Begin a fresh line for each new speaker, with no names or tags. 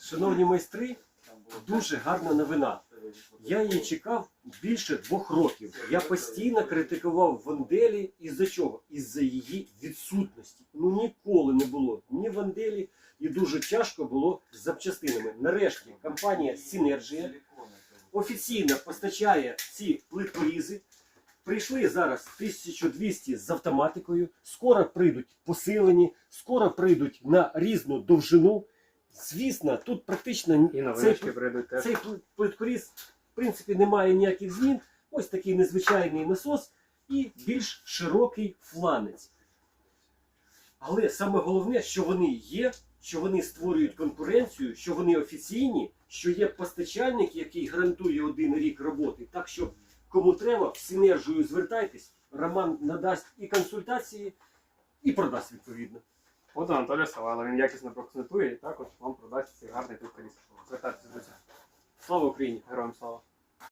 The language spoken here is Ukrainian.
Шановні майстри, дуже гарна новина. Я її чекав більше двох років. Я постійно критикував Ванделі із-за чого? Із-за її відсутності. Ну ніколи не було ні Ванделі, і дуже тяжко було з запчастинами. Нарешті компанія Сінерджія офіційно постачає ці плиткорізи. Прийшли зараз 1200 з автоматикою. Скоро прийдуть посилені, скоро прийдуть на різну довжину. Звісно, тут практично
І
цей,
теж.
цей пл- плиткоріз, в принципі, не має ніяких змін. Ось такий незвичайний насос і більш широкий фланець. Але саме головне, що вони є, що вони створюють конкуренцію, що вони офіційні, що є постачальник, який гарантує один рік роботи. Так що, кому треба, в синержію звертайтесь. Роман надасть і консультації, і продасть відповідно.
От Анатолій Савайло, він якісно проконсультує і також вам продасть цей гарний тут коліс. Звертайтеся до цього.
Слава Україні!
Героям слава.